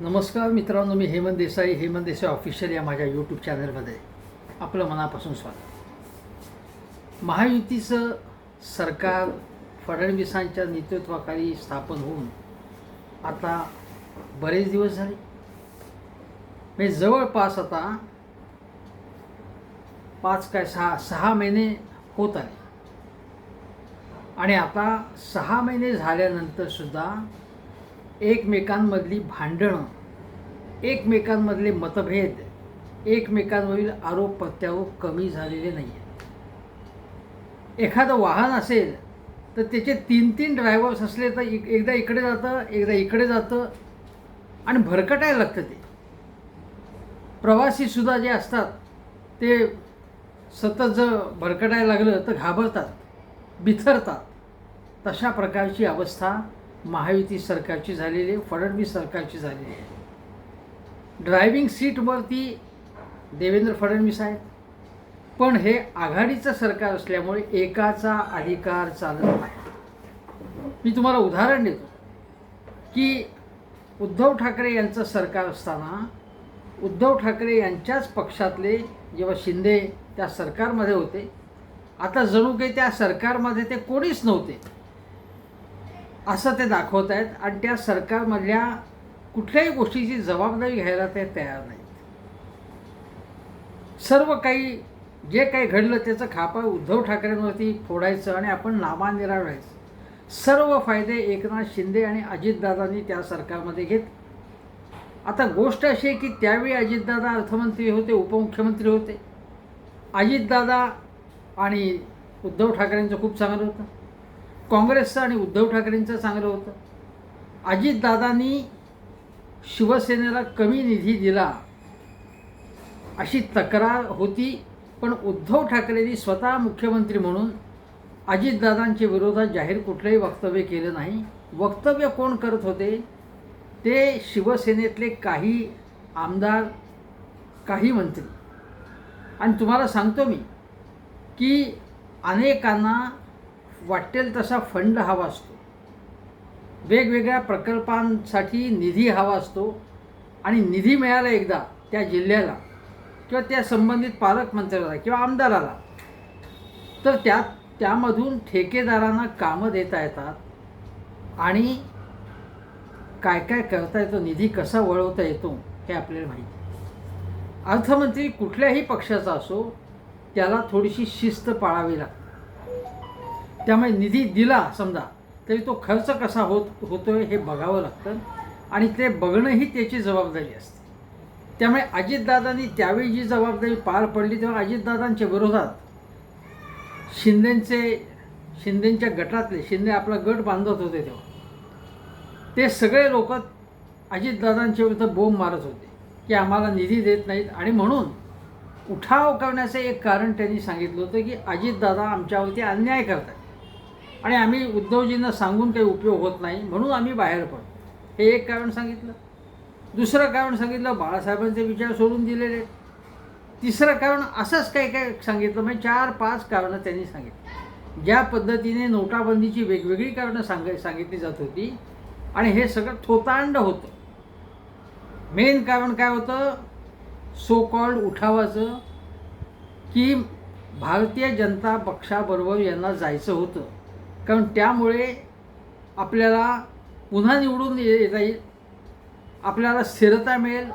नमस्कार मित्रांनो मी हेमंत देसाई हेमंत देसाई ऑफिशियल या माझ्या यूट्यूब चॅनलमध्ये आपलं मनापासून स्वागत. महायुतीचं सरकार फडणवीसांच्या नेतृत्वाखाली स्थापन होऊन आता बरेच दिवस झाले. म्हणजे जवळपास आता पाच काय सहा सहा महिने होत आले. आणि आता सहा महिने झाल्यानंतर सुद्धा एकमेकांमधली भांडणं एकमेकांमधले मतभेद एकमेकांवरील आरोप प्रत्यारोप कमी झालेले नाही आहेत एखादं वाहन असेल तर त्याचे तीन तीन ड्रायव्हर्स असले तर इक एकदा इकडे जातं एकदा इकडे जातं आणि भरकटायला लागतं ते. प्रवासीसुद्धा जे असतात ते सतत जर भरकटायला लागलं तर घाबरतात बिथरतात. तशा प्रकारची अवस्था महायुती सरकारची झालेली आहे फडणवीस सरकारची झालेली आहे. ड्रायव्हिंग सीटवरती देवेंद्र फडणवीस आहेत. पण हे आघाडीचं सरकार असल्यामुळे एकाचा अधिकार चालत नाही. मी तुम्हाला उदाहरण देतो. की उद्धव ठाकरे यांचं सरकार असताना उद्धव ठाकरे यांच्याच पक्षातले जेव्हा शिंदे त्या सरकारमध्ये होते आता जणू काही त्या सरकारमध्ये ते कोणीच नव्हते. असं ते दाखवत आहेत. आणि त्या सरकारमधल्या कुठल्याही गोष्टीची जबाबदारी घ्यायला ते तयार नाहीत. सर्व काही जे काही घडलं त्याचं खापा उद्धव ठाकरेंवरती फोडायचं आणि आपण नामानिरा व्हायचं. सर्व फायदे एकनाथ शिंदे आणि अजितदादांनी त्या सरकारमध्ये घेत. आता गोष्ट अशी आहे की त्यावेळी अजितदादा अर्थमंत्री होते उपमुख्यमंत्री होते. अजितदादा आणि उद्धव ठाकरेंचं खूप चांगलं होतं. काँग्रेसचं आणि उद्धव ठाकरेंचं चांगलं होतं. अजितदादांनी शिवसेनेला कमी निधी दिला अशी तक्रार होती पण उद्धव ठाकरेंनी स्वतः मुख्यमंत्री म्हणून अजितदादांच्या विरोधात जाहीर कुठलंही वक्तव्य केलं नाही. वक्तव्य कोण करत होते? ते शिवसेनेतले काही आमदार काही मंत्री. आणि तुम्हाला सांगतो मी की अनेकांना वाटेल तसा फंड हवा असतो. वेगवेगळ्या प्रकल्पांसाठी निधी हवा असतो आणि निधी मिळाला एकदा त्या जिल्ह्याला किंवा त्या संबंधित पालकमंत्र्याला किंवा आमदाराला तर त्यात त्यामधून ठेकेदारांना कामं देता येतात आणि काय काय करता येतो निधी कसा वळवता येतो हे आपल्याला माहिती अर्थमंत्री कुठल्याही पक्षाचा असो त्याला थोडीशी शिस्त पाळावी लागते. त्यामुळे निधी दिला समजा तरी तो खर्च कसा होत होतोय हे बघावं लागतं. आणि ते बघणं ही त्याची जबाबदारी असते. त्यामुळे अजितदादांनी त्यावेळी जी जबाबदारी पार पडली तेव्हा अजितदादांच्या विरोधात शिंदेचे शिंदेंच्या गटातले शिंदे आपला गट बांधत होते तेव्हा. ते सगळे लोक अजितदादांच्या विरुद्ध बोंब मारत होते की आम्हाला निधी देत नाहीत. आणि म्हणून उठाव करण्याचं एक कारण त्यांनी सांगितलं होतं की अजितदादा आमच्यावरती अन्याय करतात. आणि आम्ही उद्धवजींना सांगून काही उपयोग होत नाही म्हणून आम्ही बाहेर पडतो हे एक कारण सांगितलं. दुसरं कारण सांगितलं बाळासाहेबांचे विचार सोडून दिलेले. तिसरं कारण असंच काही काय सांगितलं म्हणजे चार पाच कारणं त्यांनी सांगितली. ज्या पद्धतीने नोटाबंदीची वेगवेगळी कारणं सांग सांगितली जात होती आणि हे सगळं थोतांड होतं. मेन कारण काय होतं? सो कॉल्ड उठावाचं की भारतीय जनता पक्षाबरोबर यांना जायचं होतं. कारण त्यामुळे आपल्याला पुन्हा निवडून ये- येता येईल. आपल्याला स्थिरता मिळेल.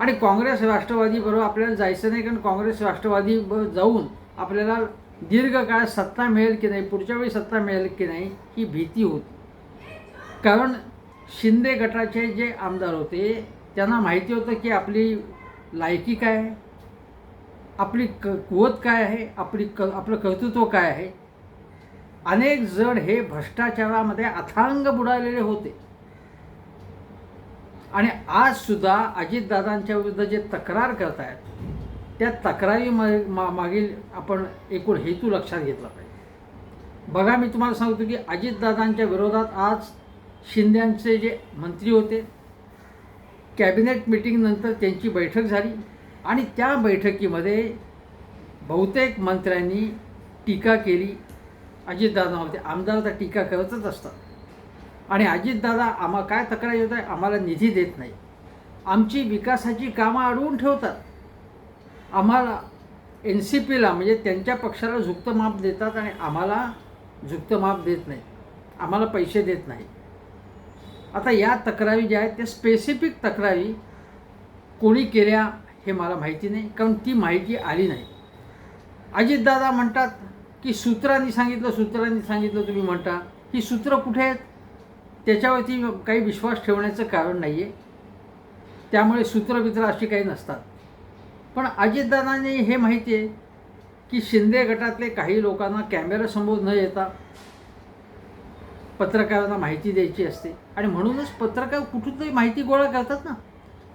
आणि काँग्रेस राष्ट्रवादीबरोबर आपल्याला जायचं नाही कारण काँग्रेस राष्ट्रवादी जाऊन आपल्याला दीर्घकाळ सत्ता मिळेल की नाही पुढच्या वेळी सत्ता मिळेल की नाही ही भीती होती. कारण शिंदे गटाचे जे आमदार होते त्यांना माहिती होतं की आपली लायकी काय आहे आपली क कुवत काय आहे आपली क आपलं कर्तृत्व काय आहे. अनेक जण हे भ्रष्टाचारामध्ये अथांग बुडालेले होते. आणि आज सुद्धा अजितदादांच्या विरुद्ध जे तक्रार करत आहेत त्या तक्रारी मा मागील आपण एकूण हेतू लक्षात घेतला पाहिजे. बघा मी तुम्हाला सांगतो की अजितदादांच्या विरोधात आज शिंद्यांचे जे मंत्री होते कॅबिनेट मिटिंगनंतर त्यांची बैठक झाली आणि त्या बैठकीमध्ये बहुतेक मंत्र्यांनी टीका केली अजितदादा आमदार तर टीका करतच असतात. आणि अजितदादा आम्हा काय तक्रार येत आहे? आम्हाला निधी देत नाही. आमची विकासाची कामं अडवून ठेवतात. आम्हाला एन सी पीला म्हणजे त्यांच्या पक्षाला झुकतं माप देतात आणि आम्हाला झुकतं माप देत नाही. आम्हाला पैसे देत नाही. आता या तक्रारी ज्या आहेत त्या स्पेसिफिक तक्रारी कोणी केल्या हे मला माहिती नाही कारण ती माहिती आली नाही. अजितदादा म्हणतात की सूत्रांनी सांगितलं सूत्रांनी सांगितलं तुम्ही म्हणता. ही सूत्र कुठे आहेत? त्याच्यावरती काही विश्वास ठेवण्याचं कारण नाही आहे त्यामुळे सूत्रबित्र अशी काही नसतात. पण अजितदादांनी हे माहिती आहे की शिंदे गटातले काही लोकांना कॅमेऱ्यासमोर न येता पत्रकारांना माहिती द्यायची असते. आणि म्हणूनच पत्रकार कुठून तरी माहिती गोळा करतात ना.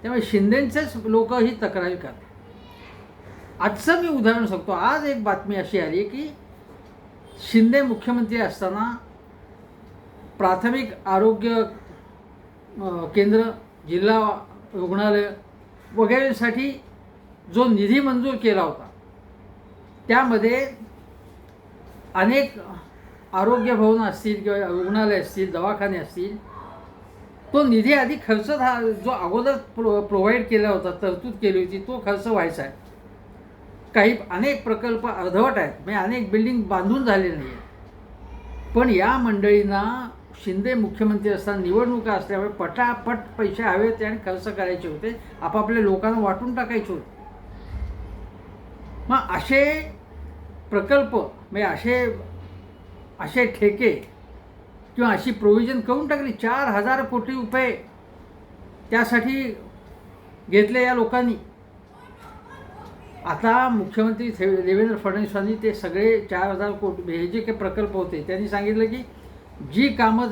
त्यामुळे शिंदेंचेच लोक ही तक्रारी करतात. आजचं मी उदाहरण सांगतो. आज एक बातमी अशी आली की शिंदे मुख्यमंत्री असताना प्राथमिक आरोग्य केंद्र जिल्हा रुग्णालय वगैरेसाठी जो निधी मंजूर केला होता त्यामध्ये अनेक आरोग्य भवन असतील किंवा रुग्णालय असतील दवाखाने असतील तो निधी आधी खर्च हा जो अगोदर प्रो प्रोव्हाइड केला होता तरतूद केली होती तो खर्च व्हायचा आहे. काही अनेक प्रकल्प अर्धवट आहेत. म्हणजे अनेक बिल्डिंग बांधून झालेले नाही आहेत पण या मंडळींना शिंदे मुख्यमंत्री असताना निवडणुका असल्यामुळे पटापट पैसे हवे होते आणि खर्च करायचे होते. आपापल्या लोकांना वाटून टाकायचे होते. मग असे प्रकल्प म्हणजे असे असे ठेके किंवा अशी प्रोव्हिजन करून टाकली? चार हजार कोटी रुपये त्यासाठी घेतले या लोकांनी. आता मुख्यमंत्री थे- देवेंद्र फडणवीसांनी ते सगळे चार हजार कोटी हे जे काही प्रकल्प होते त्यांनी सांगितलं की जी कामं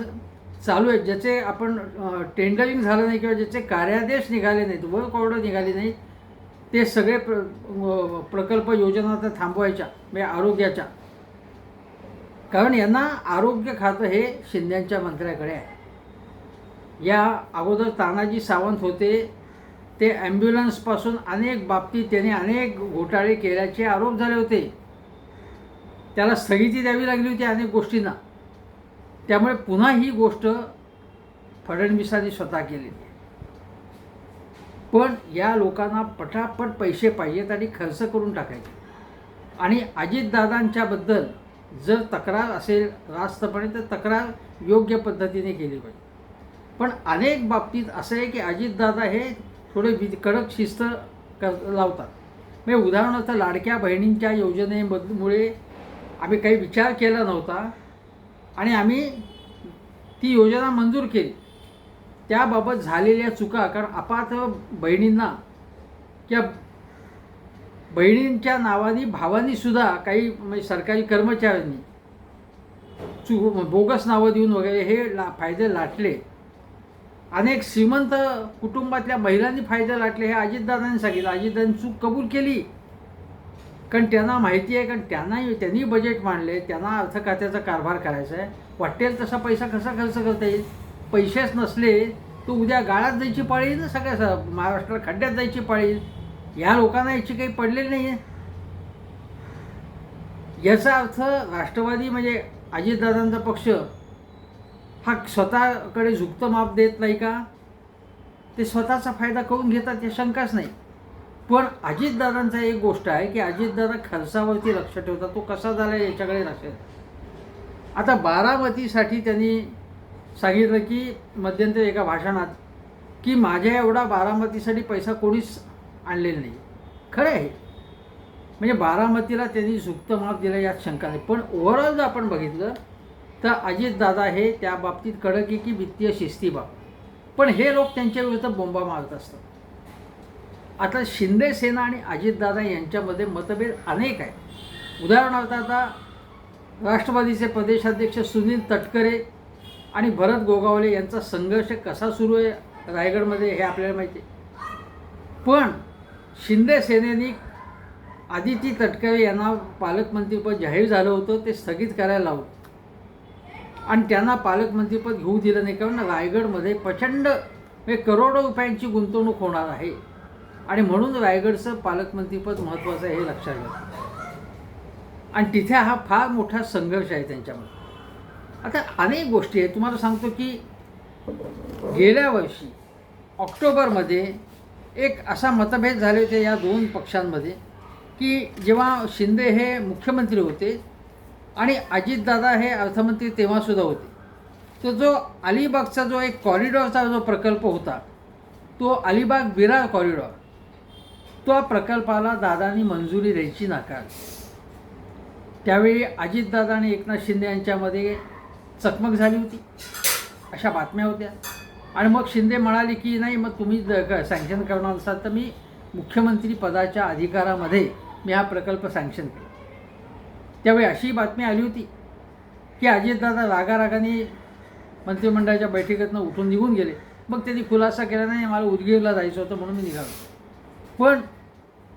चालू आहेत ज्याचे आपण टेंडरिंग झालं नाही किंवा ज्याचे कार्यादेश निघाले नाहीत वर्क ऑर्डर निघाली नाही ते सगळे प्र प्रकल्प योजना आता थांबवायच्या म्हणजे आरोग्याच्या. कारण यांना आरोग्य खातं हे शिंद्यांच्या मंत्र्याकडे आहे. या अगोदर तानाजी सावंत होते ते ॲम्ब्युलन्सपासून अनेक बाबतीत त्याने अनेक घोटाळे केल्याचे आरोप झाले होते. त्याला स्थगिती द्यावी लागली होती अनेक गोष्टींना. त्यामुळे पुन्हा ही गोष्ट फडणवीसांनी स्वतः केलेली पण या लोकांना पटापट पैसे पाहिजेत आणि खर्च करून टाकायचे. आणि अजितदादांच्याबद्दल जर तक्रार असेल रास्तपणे तर तक्रार योग्य पद्धतीने केली पाहिजे. पण अनेक बाबतीत असं आहे की अजितदादा हे थोडे वि कडक शिस्त कर लावतात. म्हणजे उदाहरणार्थ लाडक्या बहिणींच्या योजनेमुळे आम्ही काही विचार केला नव्हता आणि आम्ही ती योजना मंजूर केली. त्याबाबत झालेल्या चुका कारण अपात्र बहिणींना किंवा बहिणींच्या नावानी भावानीसुद्धा काही म्हणजे सरकारी कर्मचाऱ्यांनी चु बोगस नावं देऊन वगैरे हे ला फायदे लाटले. अनेक श्रीमंत कुटुंबातल्या महिलांनी फायदे लाटले हे अजितदादांनी सांगितलं. अजितदादांनी चूक कबूल केली. कारण त्यांना माहिती आहे कारण त्यांना त्यांनी बजेट मांडले त्यांना अर्थ खात्याचा कारभार करायचा आहे. वाटेल तसा पैसा कसा खर्च करता येईल? पैसेच नसले तर उद्या गाळात जायची पाळी येईल ना सगळ्या महाराष्ट्राला खड्ड्यात जायची पाळी येईल? या लोकांना याची काही पडलेली नाही आहे. याचा अर्थ राष्ट्रवादी म्हणजे अजितदादांचा पक्ष हा स्वतःकडे झुकतं माप देत नाही का? ते स्वतःचा फायदा करून घेतात या शंकाच नाही. पण अजितदादांचा एक गोष्ट आहे की अजितदादा खर्चावरती लक्ष ठेवतात. तो कसा झाला याच्याकडे लक्ष आता बारामतीसाठी त्यांनी सांगितलं की मध्यंतरी एका भाषणात की माझ्या एवढा बारामतीसाठी पैसा कोणीच आणलेला नाही. खरं आहे. म्हणजे बारामतीला त्यांनी झुकतं माप दिलं यात शंका नाही. पण ओव्हरऑल जर आपण बघितलं तर अजितदादा हे त्या बाबतीत कडक आहे की वित्तीय शिस्तीबाब पण हे लोक त्यांच्या विरुद्ध बोंबा मारत असतात. आता शिंदे सेना आणि अजितदादा यांच्यामध्ये मतभेद अनेक आहेत. उदाहरणार्थ आता राष्ट्रवादीचे प्रदेशाध्यक्ष सुनील तटकरे आणि भरत गोगावले यांचा संघर्ष कसा सुरू आहे रायगडमध्ये हे आपल्याला माहिती आहे. पण शिंदे सेनेनी आदिती तटकरे यांना पालकमंत्रीपद जाहीर झालं होतं ते स्थगित करायला लावलं. आणि त्यांना पालकमंत्रीपद घेऊ दिलं नाही कारण रायगडमध्ये प्रचंड म्हणजे करोडो रुपयांची गुंतवणूक होणार आहे. आणि म्हणून रायगडचं पालकमंत्रीपद महत्त्वाचं आहे हे लक्षात घ्या. आणि तिथे हा फार मोठा संघर्ष आहे त्यांच्यामध्ये. आता अनेक गोष्टी आहेत. तुम्हाला सांगतो की गेल्या वर्षी ऑक्टोबरमध्ये एक असा मतभेद झाले होते या दोन पक्षांमध्ये की जेव्हा शिंदे हे मुख्यमंत्री होते आणि अजितदादा हे अर्थमंत्री तेव्हासुद्धा होते. तो जो अलिबागचा जो एक कॉरिडॉरचा जो प्रकल्प होता तो अलिबाग विरार कॉरिडॉर तो प्रकल्पाला दादानी मंजुरी द्यायची नाकार. त्यावेळी अजितदादा आणि एकनाथ शिंदे यांच्यामध्ये चकमक झाली होती. अशा बातम्या होत्या. आणि मग शिंदे म्हणाले की नाही मग तुम्ही सँक्शन करणार असाल तर मी मुख्यमंत्री पदाच्या अधिकारामध्ये मी हा प्रकल्प सँक्शन केला त्यावेळी अशी बातमी आली होती की अजितदादा रागारागाने मंत्रिमंडळाच्या बैठकीतनं उठून निघून गेले. मग त्यांनी खुलासा केला नाही मला उदगीरला जायचं होतं म्हणून मी निघालो. पण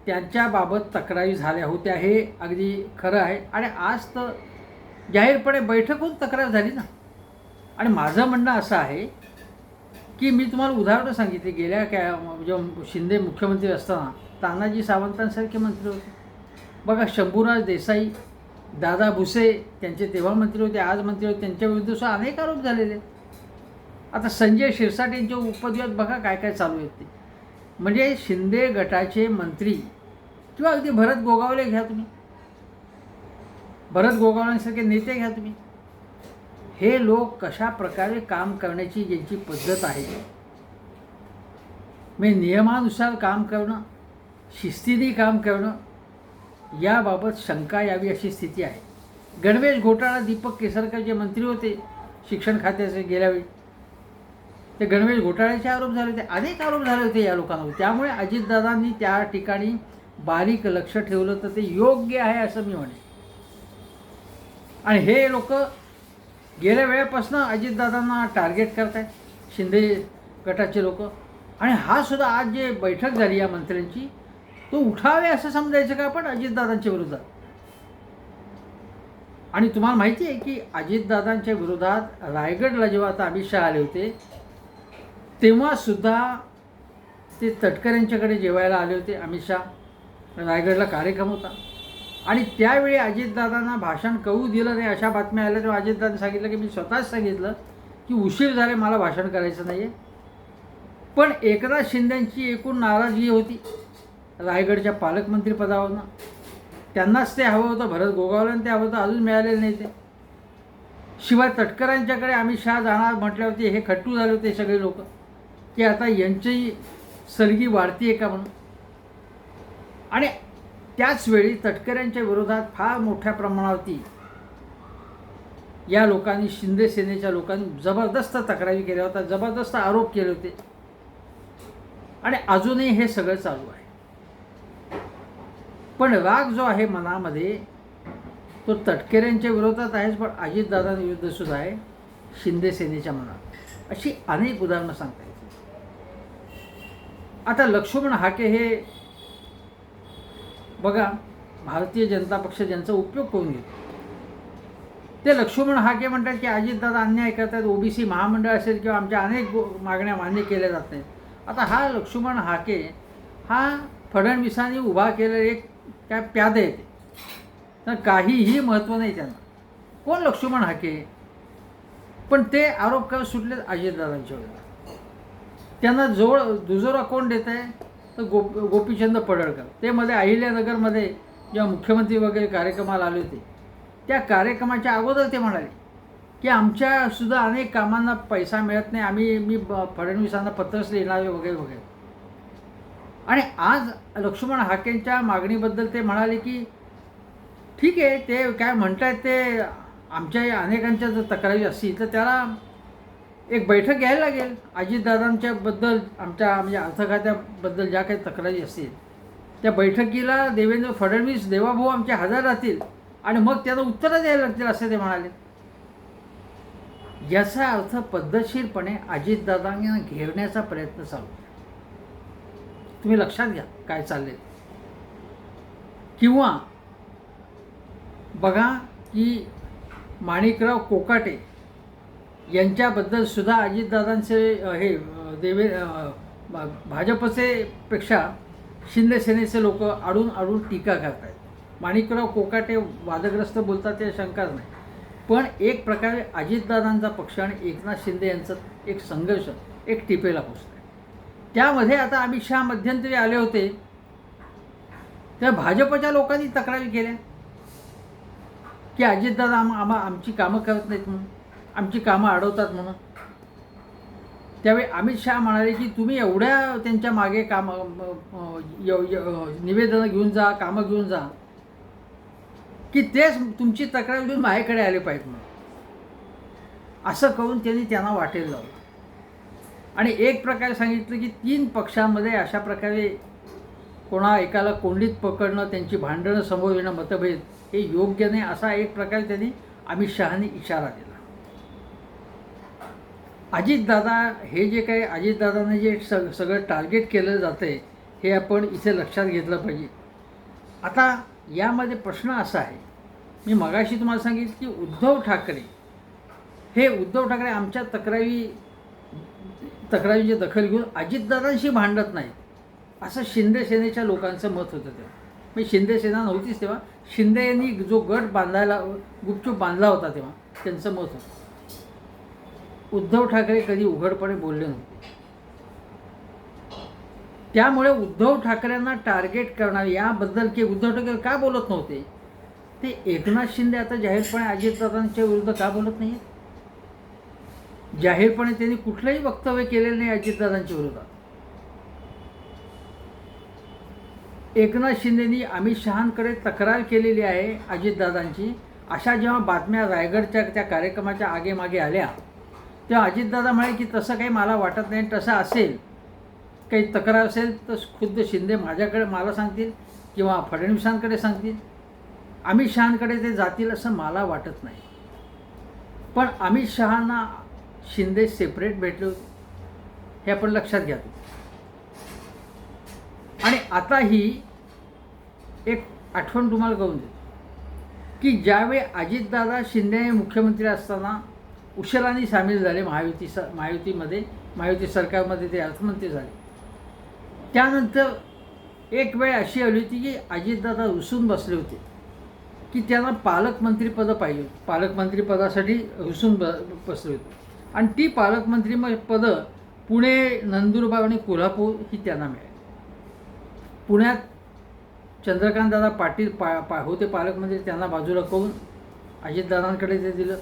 त्यांच्याबाबत तक्रारी झाल्या होत्या हे अगदी खरं आहे. आणि आज तर जाहीरपणे बैठकून तक्रार झाली ना. आणि माझं म्हणणं असं आहे की मी तुम्हाला उदाहरणं सांगितली. गेल्या काय जेव्हा शिंदे मुख्यमंत्री असताना तानाजी सावंतांसारखे मंत्री होते. बघा शंभूराज देसाई दादा भुसे त्यांचे तेव्हा मंत्री होते आज मंत्री होते त्यांच्या विरुद्ध सुद्धा अनेक आरोप झालेले. आहेत. आता संजय शिरसाट यांच्या उपद्व्यात बघा काय काय चालू आहेत ते. म्हणजे शिंदे गटाचे मंत्री किंवा अगदी भरत गोगावले घ्या तुम्ही. भरत गोगावलेसारखे नेते घ्या तुम्ही. हे लोक कशा प्रकारे काम करण्याची ज्यांची पद्धत आहे. म्हणजे नियमानुसार काम करणं शिस्तीने काम करणं याबाबत शंका यावी अशी स्थिती आहे. गणवेश घोटाळा दीपक केसरकर जे मंत्री होते शिक्षण खात्याचे गेल्यावेळी. ते गणवेश घोटाळ्याचे आरोप झाले होते अनेक आरोप झाले होते या लोकांवर. त्यामुळे अजितदादांनी त्या ठिकाणी बारीक लक्ष ठेवलं तर ते योग्य आहे असं मी म्हणे आणि हे लोक गेल्या वेळेपासून अजितदादांना टार्गेट करत आहेत शिंदे गटाचे लोक. आणि हा सुद्धा आज जे बैठक झाली या मंत्र्यांची तो उठावे असं समजायचं का आपण अजितदादांच्या विरोधात? आणि तुम्हाला माहिती आहे की अजितदादांच्या विरोधात रायगडला जेव्हा आता अमित शहा आले होते तेव्हासुद्धा ते तटकऱ्यांच्याकडे जेवायला आले होते अमित शहा. रायगडला कार्यक्रम होता. आणि त्यावेळी अजितदादांना भाषण कळू दिलं नाही. अशा बातम्या आल्या. तेव्हा अजितदादांनी सांगितलं की मी स्वतःच सांगितलं की उशीर झाले मला भाषण करायचं नाही आहे पण एकनाथ शिंद्यांची एकूण नाराजगी होती. रायगडच्या पालकमंत्रीपदावरनं. त्यांनाच ते हवं होतं भरत गोगावलं ते हवं होतं अजून मिळालेलं नाही ते. शिवाय तटकरांच्याकडे अमित शहा जाणार म्हटल्यावरती हे खट्टू झाले होते सगळे लोक. की आता यांची सलगी वाढती आहे का म्हणून? आणि त्याचवेळी तटकऱ्यांच्या विरोधात फार मोठ्या प्रमाणावरती या लोकांनी शिंदे सेनेच्या लोकांनी जबरदस्त तक्रारी केल्या होत्या जबरदस्त आरोप केले होते. आणि अजूनही हे सगळं चालू आहे. पण राग जो आहे मनामध्ये तो तटकऱ्यांच्या विरोधात आहेच पण अजितदादांविरुद्ध युद्धसुद्धा आहे शिंदे सेनेच्या मनात. अशी अनेक उदाहरणं सांगता येतील. आता लक्ष्मण हाके हे बघा भारतीय जनता पक्ष ज्यांचा उपयोग करून घेतो. ते लक्ष्मण हाके म्हणतात की अजितदादा अन्याय करतात ओबीसी महामंडळ असेल किंवा आमच्या अनेक मागण्या मान्य केल्या जात नाहीत. आता हा लक्ष्मण हाके हा फडणवीसांनी उभा केलेला एक काय प्यादे येते तर काहीही महत्त्व नाही त्यांना. कोण लक्ष्मण हाके? पण ते आरोप का सुटले अजितदादांच्या वेळेला त्यांना जोड दुजोरा कोण देत आहे? तर गोप गोपीचंद पडळकर. ते मध्ये अहिल्यानगरमध्ये जेव्हा मुख्यमंत्री वगैरे कार्यक्रमाला आले होते त्या कार्यक्रमाच्या अगोदर ते म्हणाले की आमच्यासुद्धा अनेक कामांना पैसा मिळत नाही. आम्ही मी ब- फडणवीसांना पत्रच लिहिणारे वगैरे वगैरे. आणि आज लक्ष्मण हाकेंच्या मागणीबद्दल ते म्हणाले की ठीक आहे ते काय म्हणतायत ते आमच्या अनेकांच्या जर तक्रारी असतील तर त्याला एक बैठक घ्यायला लागेल. अजितदादांच्याबद्दल आमच्या म्हणजे अर्थखात्याबद्दल ज्या काही तक्रारी असतील त्या बैठकीला देवेंद्र फडणवीस देवाभाऊ आमचे हजर राहतील आणि मग त्याला उत्तरं द्यायला लागतील असे ते म्हणाले. याचा अर्थ पद्धतशीरपणे अजितदादांना घेरण्याचा प्रयत्न चालू. तुम्ही लक्षात घ्या काय चालले किंवा बघा की माणिकराव कोकाटे यांच्याबद्दल सुद्धा अजितदादांचे हे देवे भाजपचे पेक्षा शिंदेसेनेचे लोक आडून आडून टीका करत आहेत माणिकराव कोकाटे वादग्रस्त बोलतात ते शंकाच नाही. पण एक प्रकारे अजितदादांचा पक्ष आणि एकनाथ शिंदे यांचा एक संघर्ष एक टिपेला पोचतो. त्यामध्ये आता अमित शहा मध्यंतरी आले होते. त्या भाजपच्या लोकांनी तक्रारी केल्या. की अजितदादा आम आम्हा आमची कामं करत नाहीत म्हणून आमची कामं अडवतात म्हणून. त्यावेळी अमित शहा म्हणाले की तुम्ही एवढ्या त्यांच्या मागे काम निवेदनं घेऊन जा कामं घेऊन जा. की तेच तुमची तक्रार घेऊन माझ्याकडे आले पाहिजेत म्हणून. असं करून त्यांनी त्यांना वाटेल लावलं. आणि एक प्रकारे सांगितलं की तीन पक्षांमध्ये अशा प्रकारे कोणा एकाला कोंडीत पकडणं त्यांची भांडणं समोर येणं मतभेद हे योग्य नाही असा एक प्रकारे त्यांनी अमित शहानी इशारा दिला. अजितदादा हे जे काही अजितदादाने जे सग सगळं टार्गेट केलं जातं आहे हे आपण इथे लक्षात घेतलं पाहिजे. आता यामध्ये प्रश्न असा आहे मी मगाशी तुम्हाला सांगितलं की उद्धव ठाकरे हे उद्धव ठाकरे आमच्या तक्रारी तक्रारीची दखल घेऊन अजितदादांशी भांडत नाही असं शिंदे सेनेच्या लोकांचं मत होतं तेव्हा. मी शिंदे सेना नव्हतीच तेव्हा. शिंदे यांनी जो गट बांधायला गुपचूप बांधला होता तेव्हा त्यांचं मत होतं. उद्धव ठाकरे कधी उघडपणे बोलले नव्हते. त्यामुळे उद्धव ठाकरेंना टार्गेट करणार याबद्दल की उद्धव ठाकरे का बोलत नव्हते? ते एकनाथ शिंदे आता जाहीरपणे अजितदादांच्या विरुद्ध का बोलत नाही जाहीरपणे त्यांनी कुठलंही वक्तव्य केलेलं नाही अजितदादांच्या विरोधात. एकनाथ शिंदेनी अमित शहांकडे तक्रार केलेली आहे अजितदादांची. अशा जेव्हा बातम्या रायगडच्या त्या कार्यक्रमाच्या आगेमागे आल्या तेव्हा अजितदादा म्हणे की तसं काही मला वाटत नाही तसं असेल काही तक्रार असेल तर खुद्द शिंदे माझ्याकडे मला सांगतील किंवा फडणवीसांकडे सांगतील. अमित शहांकडे ते जातील असं मला वाटत नाही. पण अमित शहांना शिंदे सेपरेट भेटले होते. हे आपण लक्षात घ्या. आणि आता ही एक आठवण तुम्हाला करून देतो की ज्यावेळी अजितदादा शिंदे मुख्यमंत्री असताना उशिराने सामील झाले महायुती स महायुतीमध्ये महायुती सरकारमध्ये ते अर्थमंत्री झाले. त्यानंतर एक वेळ अशी आली होती की अजितदादा रुसून बसले होते. की त्यांना पालकमंत्रीपदं पाहिजे होती. पालकमंत्रीपदासाठी रुसून ब बसले होते. आणि ती पालकमंत्री मग पदं पुणे नंदुरबार आणि कोल्हापूर ही त्यांना मिळाली. पुण्यात चंद्रकांतदादा पाटील पा पा होते पालकमंत्री त्यांना बाजूला करून अजितदादांकडे ते दिलं.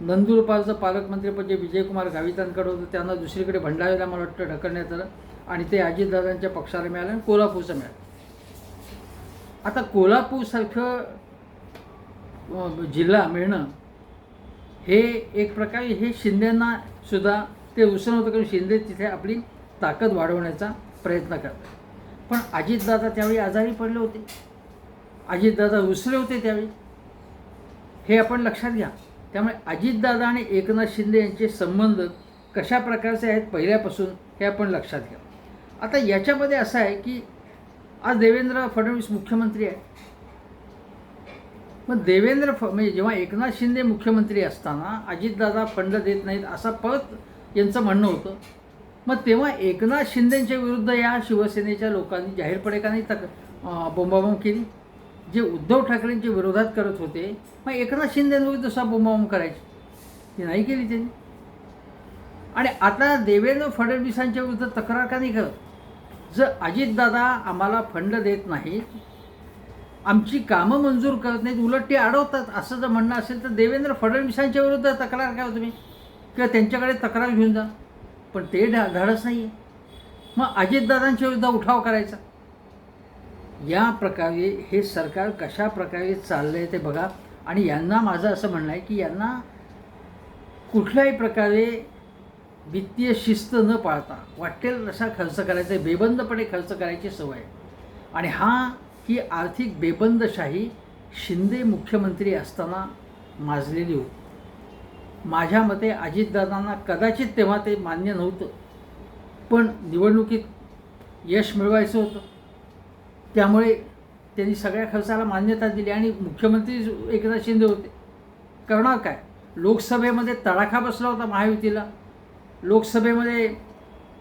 नंदुरबारचं पालकमंत्रीपद जे विजयकुमार गावितांकडे होतं त्यांना दुसरीकडे भंडारीला मला वाटतं ढकलण्यात आलं. आणि ते अजितदादांच्या पक्षाला मिळालं आणि कोल्हापूरचं मिळालं. आता कोल्हापूरसारखं जिल्हा मिळणं हे एक प्रकारे हे शिंदेंना सुद्धा ते उसण होतं कारण शिंदे तिथे आपली ताकद वाढवण्याचा प्रयत्न करतात. पण अजितदादा त्यावेळी आजारी पडले होते. अजितदादा उसले होते त्यावेळी. हे आपण लक्षात घ्या. त्यामुळे अजितदादा आणि एकनाथ शिंदे यांचे संबंध कशा प्रकारचे आहेत पहिल्यापासून हे आपण लक्षात घ्या. आता याच्यामध्ये असं आहे की आज देवेंद्र फडणवीस मुख्यमंत्री आहे मग देवेंद्र फ म्हणजे जेव्हा एकनाथ शिंदे मुख्यमंत्री असताना अजितदादा फंड देत नाहीत असं परत यांचं म्हणणं होतं. मग तेव्हा एकनाथ शिंदेच्या विरुद्ध या शिवसेनेच्या लोकांनी जाहीरपणे का नाही तक बोंबाबोंब केली. जे उद्धव ठाकरेंच्या विरोधात करत होते मग एकनाथ शिंदेविरुद्ध असा बोंबाबोंब करायची. ती नाही केली त्यांनी. आणि आता देवेंद्र फडणवीसांच्या विरुद्ध तक्रार का नाही करत? जर अजितदादा आम्हाला फंड देत नाहीत आमची कामं मंजूर करत नाहीत उलट ते अडवतात. असं जर म्हणणं असेल तर देवेंद्र फडणवीसांच्या विरुद्ध तक्रार करा तुम्ही. किंवा त्यांच्याकडे तक्रार घेऊन जा. पण ते ढा धाडस नाही आहे मग अजितदादांच्या विरुद्ध उठाव करायचा. या प्रकारे हे सरकार कशा प्रकारे चाललं आहे ते बघा. आणि यांना माझं असं म्हणणं आहे की यांना कुठल्याही प्रकारे वित्तीय शिस्त न पाळता वाटेल तसा खर्च करायचा बेबंदपणे खर्च करायची सवय आणि हा ही आर्थिक बेबंदशाही शिंदे मुख्यमंत्री असताना माजलेली होती. माझ्या मते अजितदादांना कदाचित तेव्हा ते मान्य नव्हतं पण निवडणुकीत यश मिळवायचं होतं. त्यामुळे त्यांनी सगळ्या खर्चाला मान्यता दिली आणि मुख्यमंत्री एकनाथ शिंदे होते. करणार काय? लोकसभेमध्ये तडाखा बसला होता महायुतीला. लोकसभेमध्ये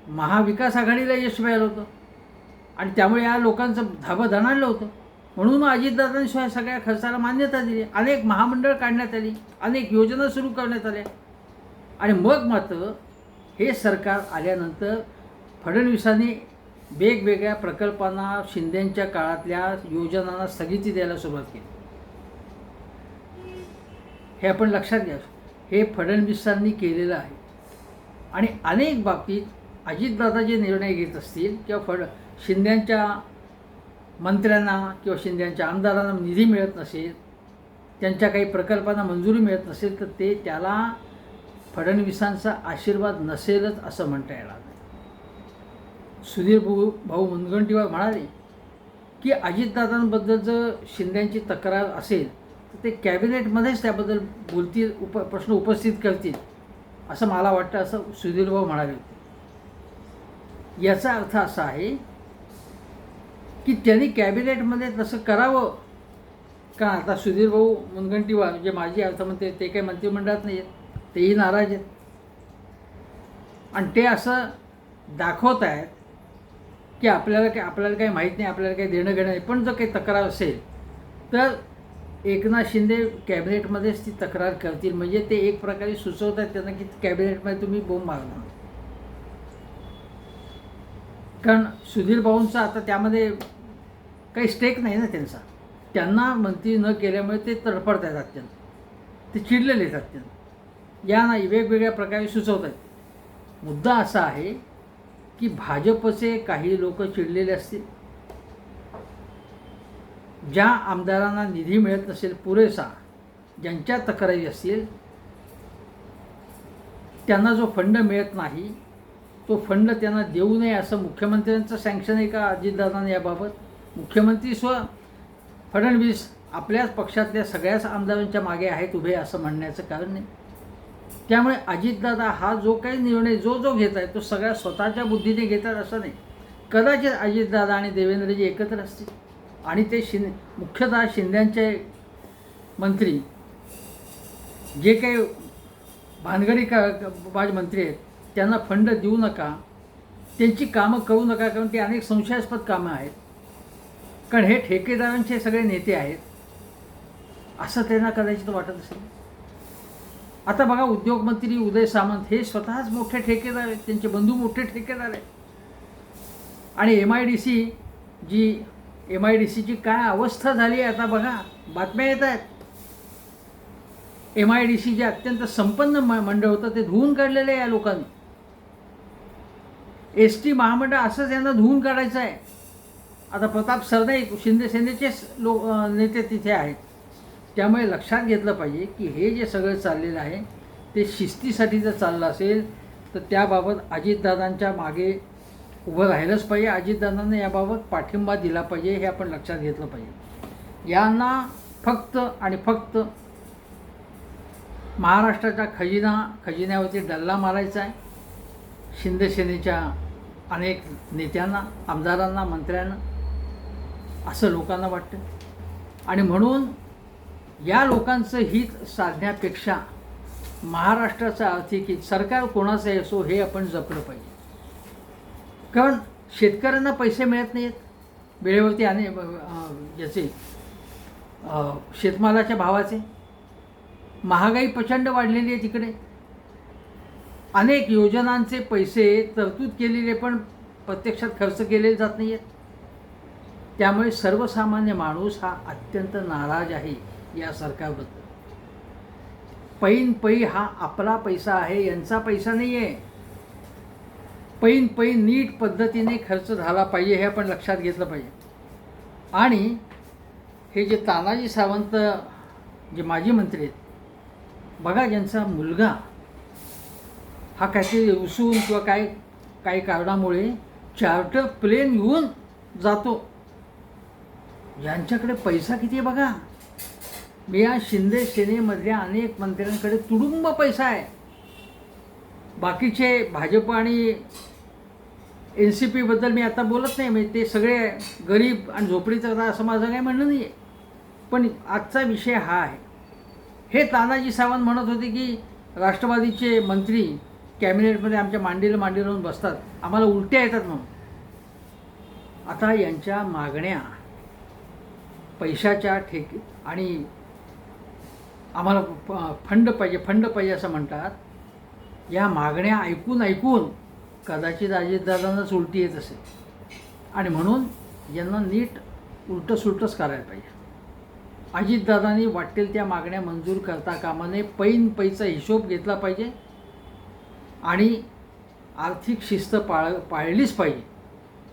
महाविकास आघाडीला यश मिळालं होतं. आणि त्यामुळे या लोकांचं धाबं धनाडलं होतं. म्हणून मग अजितदादांनी सगळ्या खर्चाला मान्यता दिली. अनेक महामंडळ काढण्यात आली. अनेक योजना सुरू करण्यात आल्या. आणि मग मात्र हे सरकार आल्यानंतर फडणवीसांनी वेगवेगळ्या प्रकल्पांना शिंद्यांच्या काळातल्या योजनांना स्थगिती द्यायला सुरुवात केली. हे आपण लक्षात घ्या. हे फडणवीसांनी केलेलं आहे. आणि अनेक बाबतीत अजितदादा जे निर्णय घेत असतील किंवा फड शिंद्यांच्या मंत्र्यांना किंवा शिंद्यांच्या आमदारांना निधी मिळत नसेल त्यांच्या काही प्रकल्पांना मंजुरी मिळत नसेल तर ते त्याला फडणवीसांचा आशीर्वाद नसेलच असं म्हणता येणार नाही. सुधीर भाऊ भाऊ मुनगंटीवार म्हणाले की अजितदादांबद्दल जर शिंद्यांची तक्रार असेल तर ते कॅबिनेटमध्येच त्याबद्दल बोलतील उप प्रश्न उपस्थित करतील असं मला वाटतं असं सुधीर भाऊ म्हणाले. होते याचा अर्थ असा आहे की त्यांनी कॅबिनेटमध्ये तसं करावं? का आता सुधीर भाऊ मुनगंटीवार म्हणजे माजी अर्थमंत्री ते काही मंत्रिमंडळात नाही आहेत तेही नाराज आहेत. आणि ते असं दाखवत आहेत की आपल्याला काय आपल्याला काही माहीत नाही आपल्याला काही देणं घेणं नाही. पण जर काही तक्रार असेल तर एकनाथ शिंदे कॅबिनेटमध्येच ती तक्रार करतील. म्हणजे ते एक प्रकारे सुचवत आहेत त्यांना की कॅबिनेटमध्ये तुम्ही बोंब मारणार कारण सुधीर भाऊंचा आता त्यामध्ये काही स्टेक नाही ना त्यांचा. त्यांना मंत्री न केल्यामुळे ते तडफडत आहेत अत्यंत. ते चिडलेले आहेत अत्यंत. या नाही वेगवेगळ्या प्रकारे सुचवत आहेत मुद्दा असा आहे की भाजपचे काही लोक चिडलेले असतील. ज्या आमदारांना निधी मिळत नसेल पुरेसा ज्यांच्या तक्रारी असतील त्यांना जो फंड मिळत नाही तो फंड त्यांना देऊ नये असं मुख्यमंत्र्यांचं सँक्शन आहे का अजितदादांना याबाबत? मुख्यमंत्री स्व फडणवीस आपल्याच पक्षातल्या सगळ्याच आमदारांच्या मागे आहेत उभे असं म्हणण्याचं कारण नाही. त्यामुळे अजितदादा हा जो काही निर्णय जो जो घेत आहे तो सगळ्या स्वतःच्या बुद्धीने घेतात असं नाही. कदाचित अजितदादा आणि देवेंद्रजी एकत्र असतील. आणि ते शिंदे मुख्यतः शिंद्यांचे मंत्री जे काही भानगडी का बाज मंत्री आहेत त्यांना फंड देऊ नका त्यांची कामं करू नका कारण ती अनेक संशयास्पद कामं आहेत. कारण हे ठेकेदारांचे सगळे नेते आहेत. असं त्यांना कदाचित वाटत असेल. आता बघा उद्योगमंत्री उदय सामंत हे स्वतःच मोठे ठेकेदार आहेत. त्यांचे बंधू मोठे ठेकेदार आहेत. आणि M I D C G M I D सीची काय अवस्था झाली आहे आता बघा बातम्या येत आहेत. एम आय डी सी जे अत्यंत संपन्न म मंडळ होतं ते धुवून काढलेलं आहे या लोकांनी. एस टी महामंडळ असंच यांना धुवून काढायचं आहे. आता प्रताप सरनाईक शिंदे सेनेचेच लोक नेते तिथे आहेत. त्यामुळे लक्षात घेतलं पाहिजे की हे जे सगळं चाललेलं आहे ते शिस्तीसाठी जर चाललं असेल तर त्याबाबत अजितदादांच्या मागे उभं राहिलंच पाहिजे. अजितदादांना याबाबत पाठिंबा दिला पाहिजे हे आपण लक्षात घेतलं पाहिजे. यांना फक्त आणि फक्त महाराष्ट्राचा खजिना खजिन्यावरती डल्ला मारायचा आहे. शिंदेसेनेच्या अनेक नेत्यांना आमदारांना मंत्र्यांना. असं लोकांना वाटतं. आणि म्हणून या लोकांचं हित साधण्यापेक्षा महाराष्ट्राचं आर्थिक हित सरकार कोणाचं आहे असो हे आपण जपलं पाहिजे. कारण शेतकऱ्यांना पैसे मिळत नाहीत. वेळेवरती आणि याचे शेतमालाच्या भावाचे. महागाई प्रचंड वाढलेली आहे तिकडे. अनेक योजनांचे पैसे तरतूद केलेले पण प्रत्यक्षात खर्च केले जात नाही आहेत त्यामुळे सर्वसामान्य माणूस हा अत्यंत नाराज आहे या सरकारबद्दल पैन पै हा आपला पैसा आहे यांचा पैसा नाही आहे पैन पै नीट पद्धतीने खर्च झाला पाहिजे हे आपण लक्षात घेतलं पाहिजे. आणि हे जे तानाजी सावंत जे माजी मंत्री आहेत बघा ज्यांचा मुलगा हा काहीतरी उसून किंवा काय काही कारणामुळे चार्टर प्लेन घेऊन जातो. यांच्याकडे पैसा किती आहे बघा? मी या शिंदे सेनेमधल्या अनेक मंत्र्यांकडे तुडुंब पैसा आहे. बाकीचे भाजप आणि एन सी पीबद्दल मी आता बोलत नाही म्हणजे ते सगळे गरीब आणि झोपडीचं असं माझं काही म्हणणं नाही आहे पण आजचा विषय हा आहे. हे तानाजी सावंत म्हणत होते की राष्ट्रवादीचे मंत्री कॅबिनेटमध्ये आमच्या मांडीला मांडी लावून बसतात. आम्हाला उलट्या येतात म्हणून. आता यांच्या मागण्या पैशाच्या ठेक आणि आम्हाला फंड पाहिजे फंड पाहिजे असं म्हणतात. या मागण्या ऐकून ऐकून कदाचित अजितदादांनाच उलटी येत असेल. आणि म्हणून यांना नीट उलटं सुलटंच करायला पाहिजे. अजितदादांनी वाटेल त्या मागण्या मंजूर करता कामा नये. पैन पैचा हिशोब घेतला पाहिजे. आणि आर्थिक शिस्त पाळ पाळलीच पाहिजे.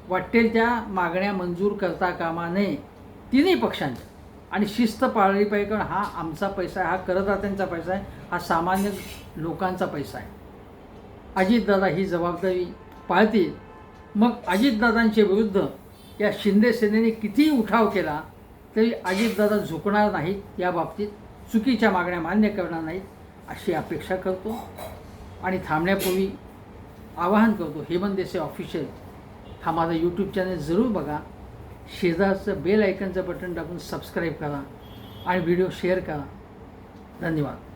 वाटेल त्या मागण्या मंजूर करता कामा नये. तिन्ही पक्षांच्या आणि शिस्त पाळली पाहिजे कारण हा आमचा पैसा आहे हा करदात्यांचा पैसा आहे हा सामान्य लोकांचा पैसा आहे. अजितदादा ही जबाबदारी पाळतील. मग अजितदादांच्या विरुद्ध या शिंदे सेनेने कितीही उठाव केला तरी अजितदादा झुकणार नाहीत या बाबतीत चुकीच्या मागण्या मान्य करणार नाहीत अशी अपेक्षा करतो. आणि थांबण्यापूर्वी आवाहन करतो हेमंत देसाई ऑफिशियल हा माझा यूट्यूब चॅनल जरूर बघा. शेजारचं बेल ऐकनचं बटन टाकून सबस्क्राईब करा आणि व्हिडिओ शेअर करा. धन्यवाद.